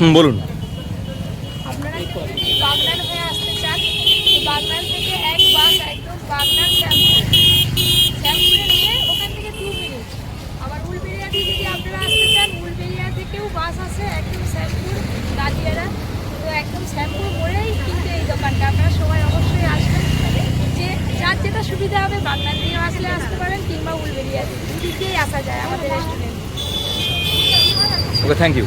হুম বলুন। আপনারা যদি বাগনান হয়ে আসতে চান? তো থেকে এক বাস একদম বাগনান শ্যামপুর। শ্যামপুরে নিয়ে ওখান থেকে দু মিনিট। আবার উলবেড়িয়া যদি আপনারা আসতে চান উলবেড়িয়া থেকেও বাস আছে একদম শ্যামপুর কালিয়ারা তো একদম শ্যামপুর মোড়েই কিন্তু এই দোকানটা। আপনারা সবাই অবশ্যই আসবেন যে যার যেটা সুবিধা হবে বাগনান দিয়ে আসলে আসতে পারেন কিংবা উলবেড়িয়া দিয়ে। দিয়েই আসা যায় আমাদের রেস্টুরেন্ট ওকে থ্যাংক ইউ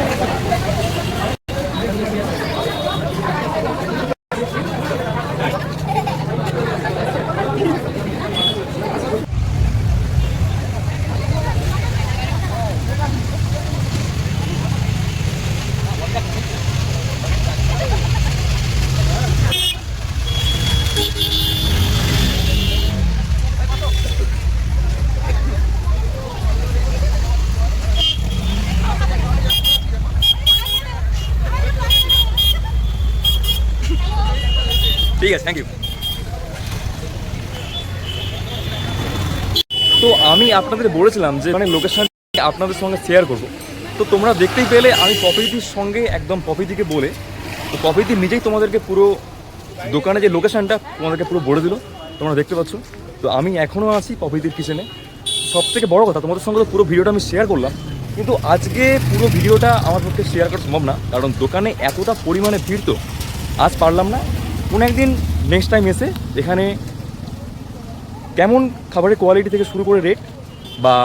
ঠিক আছে থ্যাংক ইউ তো আমি আপনাদের বলেছিলাম যে মানে লোকেশন আপনাদের সঙ্গে শেয়ার করব। তো তোমরা দেখতেই পেলে, আমি প্রকৃতির সঙ্গে একদম প্রকৃতিকে বলে, তো প্রকৃতি নিজেই তোমাদেরকে পুরো দোকানে যে লোকেশানটা তোমাদেরকে পুরো বলে দিল। তোমরা দেখতে পাচ্ছ। তো আমি এখনও আছি প্রকৃতির কিচেনে সব থেকে বড় কথা, তোমাদের সঙ্গে তো পুরো ভিডিওটা আমি শেয়ার করলাম। কিন্তু আজকে পুরো ভিডিওটা আমার পক্ষে শেয়ার করা সম্ভব না, কারণ দোকানে এতটা পরিমাণে ভিড় তো, আজ পারলাম না। কোনো একদিন নেক্সট টাইম এসে এখানে কেমন খাবারের কোয়ালিটি থেকে শুরু করে রেট বা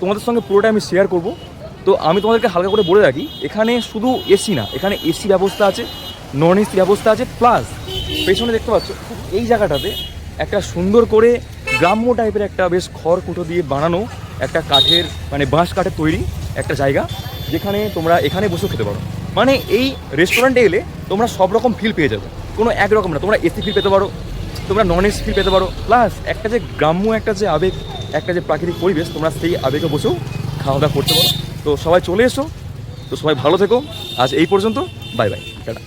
তোমাদের সঙ্গে পুরোটা আমি শেয়ার করব। তো আমি তোমাদেরকে হালকা করে বলে রাখি, এখানে শুধু এসি না, এখানে এসি ব্যবস্থা আছে নন এসি ব্যবস্থা আছে প্লাস পেছনে দেখতে পাচ্ছ এই জায়গাটাতে একটা সুন্দর করে গ্রাম্য টাইপের একটা বেশ খড় কুটো দিয়ে বানানো একটা কাঠের মানে বাঁশ কাঠের তৈরি একটা জায়গা, যেখানে তোমরা এখানে বসেও খেতে পারো। মানে এই রেস্টুরেন্টে এলে তোমরা সব রকম ফিল পেয়ে যাবে। কোনো একরকম না, তোমরা এসি ফিল পেতে পারো, তোমরা নন এসি ফিল পেতে পারো প্লাস একটা যে গ্রাম্য একটা যে আবেগ, একটা যে প্রাকৃতিক পরিবেশ, তোমরা সেই আবেগে বসেও খাওয়া দাওয়া করতে পারো। তো সবাই চলে এসো, তো সবাই ভালো থেকো। আজ এই পর্যন্ত বাই বাই টাটা।